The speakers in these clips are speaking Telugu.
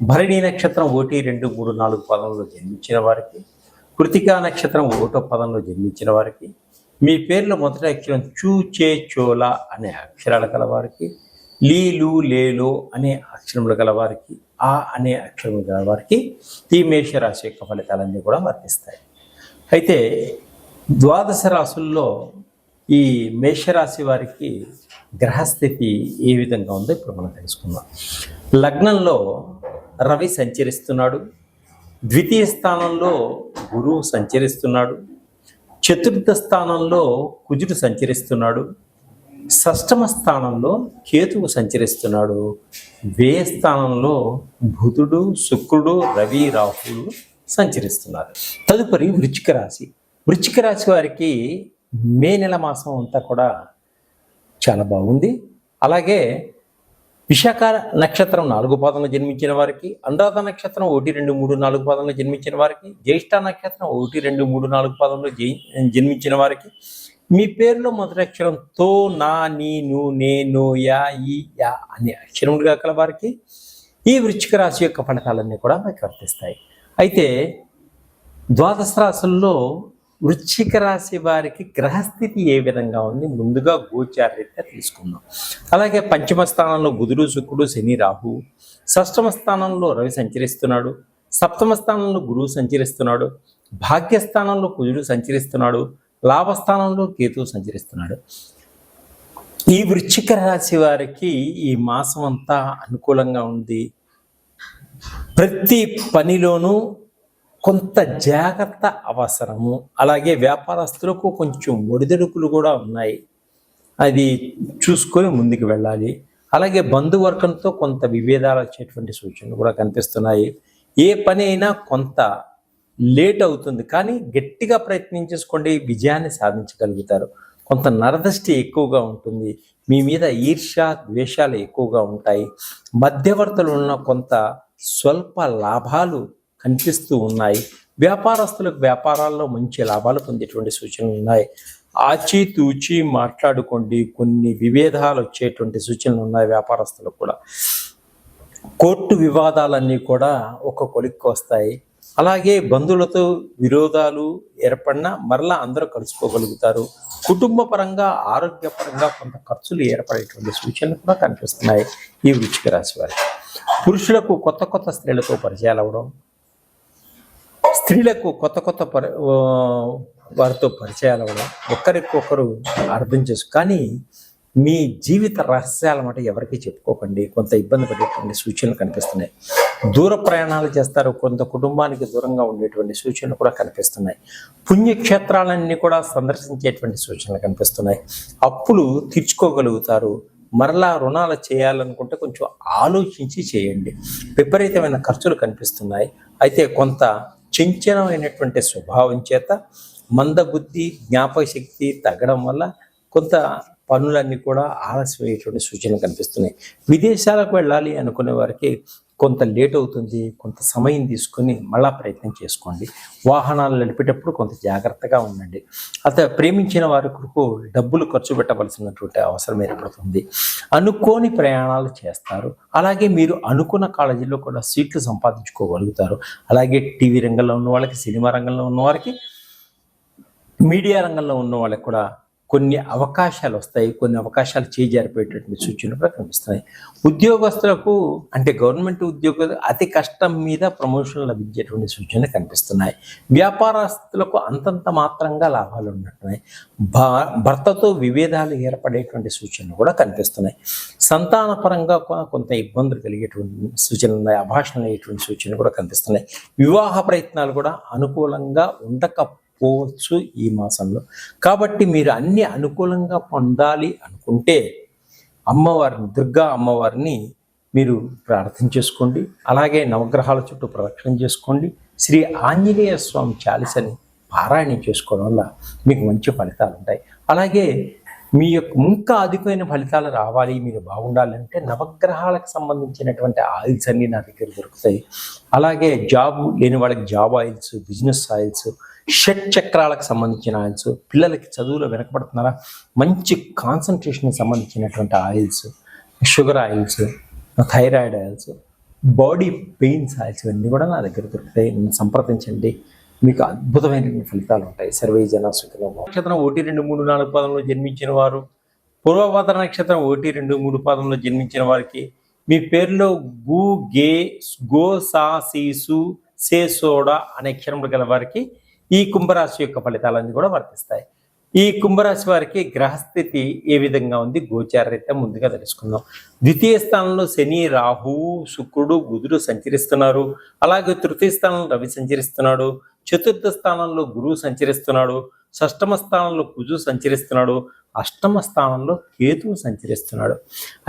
భరణి నక్షత్రం ఒకటి రెండు మూడు నాలుగు పదంలో జన్మించిన వారికి కృతికా నక్షత్రం ఒకటో పదంలో జన్మించిన వారికి మీ పేర్లో మొదటి అక్షరం చూ చే చోల అనే అక్షరాలు కలవారికి లీలు లేలో అనే అక్షరములు గలవారికి ఆ అనే అక్షరములు గలవారికి ఈ మేషరాశి యొక్క ఫలితాలన్నీ కూడా వర్తిస్తాయి. అయితే ద్వాదశ రాసుల్లో ఈ మేషరాశి వారికి గ్రహస్థితి ఏ విధంగా ఉందో ఇప్పుడు మనం తెలుసుకుందాం. లగ్నంలో రవి సంచరిస్తున్నాడు. ద్వితీయ స్థానంలో గురువు సంచరిస్తున్నాడు. చతుర్థ స్థానంలో కుజుడు సంచరిస్తున్నాడు. షష్టమ స్థానంలో కేతువు సంచరిస్తున్నాడు. వ్యయ స్థానంలో బుధుడు శుక్రుడు రవి రాహులు సంచరిస్తున్నారు. తదుపరి వృచ్చిక రాశి. వృచ్చిక రాశి వారికి మే నెల మాసం అంతా కూడా చాలా బాగుంది. అలాగే విశాఖ నక్షత్రం నాలుగు పాదంలో జన్మించిన వారికి అనురాధ నక్షత్రం ఒకటి రెండు మూడు నాలుగు పాదంలో జన్మించిన వారికి జ్యేష్ఠ నక్షత్రం ఒకటి రెండు మూడు నాలుగు పాదంలో జన్మించిన వారికి. మీ పేరులో మొదటి అక్షరం తో నా నీ ను నే నో యా ఈ యా అనే అక్షరములుగా కల వారికి ఈ వృశ్చిక రాశి యొక్క ఫలితాలన్నీ కూడా మనకి వర్తిస్తాయి. అయితే ద్వాదశ రాశుల్లో వృశ్చిక రాశి వారికి గ్రహస్థితి ఏ విధంగా ఉంది? ముందుగా గోచారీత్యా తీసుకుందాం. అలాగే పంచమ స్థానంలో బుధుడు శుక్రుడు శని రాహు. షష్టమ స్థానంలో రవి సంచరిస్తున్నాడు. సప్తమ స్థానంలో గురువు సంచరిస్తున్నాడు. భాగ్యస్థానంలో కుజుడు సంచరిస్తున్నాడు. లాభస్థానంలో కేతువు సంచరిస్తున్నాడు. ఈ వృశ్చిక రాశి వారికి ఈ మాసం అంతా అనుకూలంగా ఉంది. ప్రతి పనిలోనూ కొంత జాగ్రత్త అవసరము. అలాగే వ్యాపారస్తులకు కొంచెం ఒడిదొడుకులు కూడా ఉన్నాయి. అది చూసుకొని ముందుకు వెళ్ళాలి. అలాగే బంధువర్గంతో కొంత విభేదాలు వచ్చేటువంటి సూచనలు కూడా కనిపిస్తున్నాయి. ఏ పని అయినా కొంత లేట్ అవుతుంది. కానీ గట్టిగా ప్రయత్నించేసుకోండి. విజయాన్ని సాధించగలుగుతారు. కొంత నరదృష్టి ఎక్కువగా ఉంటుంది. మీ మీద ఈర్ష్య ద్వేషాలు ఎక్కువగా ఉంటాయి. మధ్యవర్తులు ఉన్న కొంత స్వల్ప లాభాలు కనిపిస్తూ ఉన్నాయి. వ్యాపారస్తులకు వ్యాపారాల్లో మంచి లాభాలు పొందేటువంటి సూచనలు ఉన్నాయి. ఆచితూచి మాట్లాడుకోండి. కొన్ని విభేదాలు వచ్చేటువంటి సూచనలు ఉన్నాయి వ్యాపారస్తులకు కూడా. కోర్టు వివాదాలన్నీ కూడా ఒక కొలిక్కి వస్తాయి. అలాగే బంధువులతో విరోధాలు ఏర్పడినా మరలా అందరూ కలుసుకోగలుగుతారు. కుటుంబ పరంగా ఆరోగ్యపరంగా కొంత ఖర్చులు ఏర్పడేటువంటి సూచనలు కూడా కనిపిస్తున్నాయి ఈ వృచ్చిక రాశి వారికి. పురుషులకు కొత్త కొత్త స్త్రీలతో పరిచయాలు అవ్వడం స్త్రీలకు కొత్త కొత్త పరి వారితో పరిచయాలు అవ్వడం ఒకరికొకరు అర్థం చేసు కానీ మీ జీవిత రహస్యాల మాట ఎవరికి చెప్పుకోకండి. కొంత ఇబ్బంది పడేటువంటి సూచనలు కనిపిస్తున్నాయి. దూర ప్రయాణాలు చేస్తారు. కొంత కుటుంబానికి దూరంగా ఉండేటువంటి సూచనలు కూడా కనిపిస్తున్నాయి. పుణ్యక్షేత్రాలన్నీ కూడా సందర్శించేటువంటి సూచనలు కనిపిస్తున్నాయి. అప్పులు తీర్చుకోగలుగుతారు. మరలా రుణాలు చేయాలనుకుంటే కొంచెం ఆలోచించి చేయండి. విపరీతమైన ఖర్చులు కనిపిస్తున్నాయి. అయితే కొంత చంచలమైనటువంటి స్వభావం చేత మందబుద్ధి జ్ఞాపక శక్తి తగ్గడం వల్ల కొంత పనులన్నీ కూడా ఆలస్యమయ్యేటువంటి సూచనలు కనిపిస్తున్నాయి. విదేశాలకు వెళ్ళాలి అనుకునే వారికి కొంత లేట్ అవుతుంది కొంత సమయం తీసుకొని మళ్ళా ప్రయత్నం చేసుకోండి. వాహనాలు నడిపేటప్పుడు కొంత జాగ్రత్తగా ఉండండి. అత ప్రేమించిన వారి కొరకు డబ్బులు ఖర్చు పెట్టవలసినటువంటి అవసరం ఏర్పడుతుంది. అనుకోని ప్రయాణాలు చేస్తారు. అలాగే మీరు అనుకున్న కాలేజీలో కూడా సీట్లు సంపాదించుకోగలుగుతారు. అలాగే టీవీ రంగంలో ఉన్న వాళ్ళకి సినిమా రంగంలో ఉన్న వారికి మీడియా రంగంలో ఉన్న వాళ్ళకి కూడా కొన్ని అవకాశాలు వస్తాయి కొన్ని అవకాశాలు చేజారిపోయేటటువంటి సూచనలు కూడా కనిపిస్తున్నాయి ఉద్యోగస్తులకు అంటే గవర్నమెంట్ ఉద్యోగులు అతి కష్టం మీద ప్రమోషన్లు లభించేటువంటి సూచనలు కనిపిస్తున్నాయి. వ్యాపారస్తులకు అంతంత మాత్రంగా లాభాలు ఉన్నట్టున్నాయి భా- భర్తతో విభేదాలు ఏర్పడేటువంటి సూచనలు కూడా కనిపిస్తున్నాయి. సంతానపరంగా కూడా కొంత ఇబ్బందులు కలిగేటువంటి సూచనలు ఉన్నాయి. అభాషణలు అయ్యేటువంటి సూచనలు కూడా కనిపిస్తున్నాయి. వివాహ ప్రయత్నాలు కూడా అనుకూలంగా పోవచ్చు ఈ మాసంలో. కాబట్టి మీరు అన్ని అనుకూలంగా పొందాలి అనుకుంటే అమ్మవారిని దుర్గా అమ్మవారిని మీరు ప్రార్థన చేసుకోండి. అలాగే నవగ్రహాల చుట్టూ ప్రదక్షిణ చేసుకోండి. శ్రీ ఆంజనేయ స్వామి చాలిసని పారాయణం చేసుకోవడం వల్ల మీకు మంచి ఫలితాలు ఉంటాయి. అలాగే మీ యొక్క ఇంకా అధికమైన ఫలితాలు రావాలి మీరు బాగుండాలంటే నవగ్రహాలకు సంబంధించినటువంటి ఆయిల్స్ అన్నీ నా దగ్గర దొరుకుతాయి. అలాగే జాబ్ లేని వాళ్ళకి జాబ్ ఆయిల్స్ బిజినెస్ ఆయిల్స్ షట్ చక్రాలకు సంబంధించిన ఆయిల్స్ పిల్లలకి చదువులో వెనకబడుతున్నారా? మంచి కాన్సన్ట్రేషన్కి సంబంధించినటువంటి oils sugar oils thyroid oils body pains oils ఇవన్నీ కూడా నా దగ్గర దొరుకుతాయి. నన్ను సంప్రదించండి. మీకు అద్భుతమైన ఫలితాలు ఉంటాయి. సర్వే జన నక్షత్రం ఒకటి రెండు మూడు నాలుగు పాదంలో జన్మించిన వారు పూర్వపాద నక్షత్రం ఒకటి రెండు మూడు పాదంలో జన్మించిన వారికి మీ పేరులో గు గే గో సా సీసు సే సోడా అనే అక్షరములు గల వారికి ఈ కుంభరాశి యొక్క ఫలితాలన్నీ కూడా వర్తిస్తాయి. ఈ కుంభరాశి వారికి గ్రహస్థితి ఏ విధంగా ఉంది? గోచారరీత్యా ముందుగా తెలుసుకుందాం. ద్వితీయ స్థానంలో శని రాహువు శుక్రుడు బుధుడు సంచరిస్తున్నారు. అలాగే తృతీయ స్థానంలో రవి సంచరిస్తున్నాడు. చతుర్థ స్థానంలో గురువు సంచరిస్తున్నాడు. షష్టమ స్థానంలో కుజు సంచరిస్తున్నాడు. అష్టమ స్థానంలో కేతువు సంచరిస్తున్నాడు.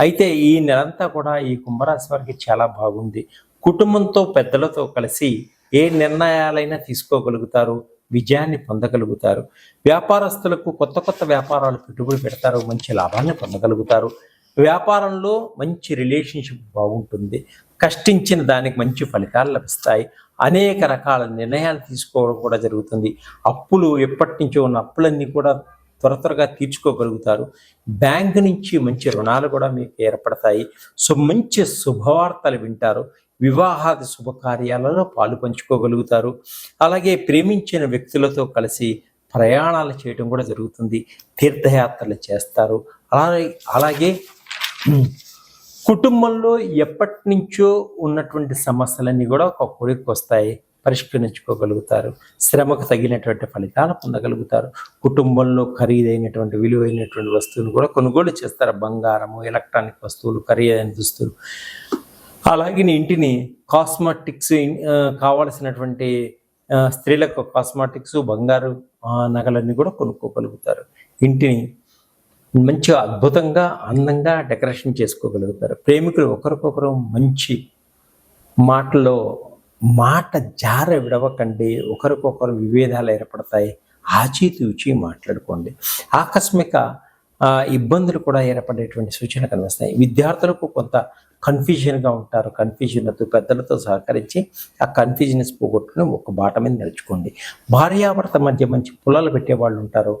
అయితే ఈ నెలంతా కూడా ఈ కుంభరాశి వారికి చాలా బాగుంది. కుటుంబంతో పెద్దలతో కలిసి ఏ నిర్ణయాలైనా తీసుకోగలుగుతారు విజయాన్ని పొందగలుగుతారు. వ్యాపారస్తులకు కొత్త కొత్త వ్యాపారాలు పెట్టుబడి పెడతారు మంచి లాభాన్ని పొందగలుగుతారు. వ్యాపారంలో మంచి రిలేషన్షిప్ బాగుంటుంది. కష్టించిన దానికి మంచి ఫలితాలు లభిస్తాయి. అనేక రకాల నిర్ణయాలు తీసుకోవడం కూడా జరుగుతుంది. అప్పులు ఎప్పటి నుంచో ఉన్న అప్పులన్నీ కూడా త్వర త్వరగా తీర్చుకోగలుగుతారు. బ్యాంక్ నుంచి మంచి రుణాలు కూడా మీకు ఏర్పడతాయి. సో మంచి శుభవార్తలు వింటారు. వివాహాది శుభకార్యాలలో పాలు పంచుకోగలుగుతారు. అలాగే ప్రేమించిన వ్యక్తులతో కలిసి ప్రయాణాలు చేయడం కూడా జరుగుతుంది. తీర్థయాత్రలు చేస్తారు. అలాగే అలాగే కుటుంబంలో ఎప్పటి నుంచో ఉన్నటువంటి సమస్యలన్నీ కూడా ఒక కొడుకు వస్తాయి పరిష్కరించుకోగలుగుతారు. శ్రమకు తగినటువంటి ఫలితాలు పొందగలుగుతారు. కుటుంబంలో ఖరీదైనటువంటి విలువైనటువంటి వస్తువులు కూడా కొనుగోలు చేస్తారు. బంగారము ఎలక్ట్రానిక్ వస్తువులు ఖరీదైన దుస్తులు. అలాగే నీ ఇంటిని కాస్మెటిక్స్ కావలసినటువంటి స్త్రీలకు కాస్మెటిక్స్ బంగారు నగలన్నీ కూడా కొనుక్కోగలుగుతారు. ఇంటిని మంచిగా అద్భుతంగా అందంగా డెకరేషన్ చేసుకోగలుగుతారు. ప్రేమికులు ఒకరికొకరు మంచి మాటలో మాట జార విడవకండి. ఒకరికొకరు విభేదాలు ఏర్పడతాయి. ఆచితూచి మాట్లాడుకోండి. ఆకస్మిక ఇబ్బందులు కూడా ఏర్పడేటువంటి సూచన కనిపిస్తాయి. విద్యార్థులకు కొంత కన్ఫ్యూజన్గా ఉంటారు. కన్ఫ్యూజన్తో పెద్దలతో సహకరించి ఆ కన్ఫ్యూజన్స్ పోగొట్టుకుని ఒక బాట మీద నడుచుకోండి. భార్యాభర్త మధ్య మంచి పుల్లలు పెట్టే వాళ్ళు ఉంటారు.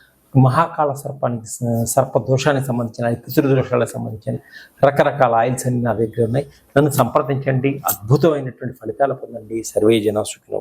మహాకాళ సర్పానికి సర్ప దోషానికి సంబంధించిన పితృ దోషాలకు సంబంధించిన రకరకాల ఆయిల్స్ అన్ని నా దగ్గర ఉన్నాయి. నన్ను సంప్రదించండి. అద్భుతమైనటువంటి ఫలితాలు పొందండి. సర్వే జన సుఖినో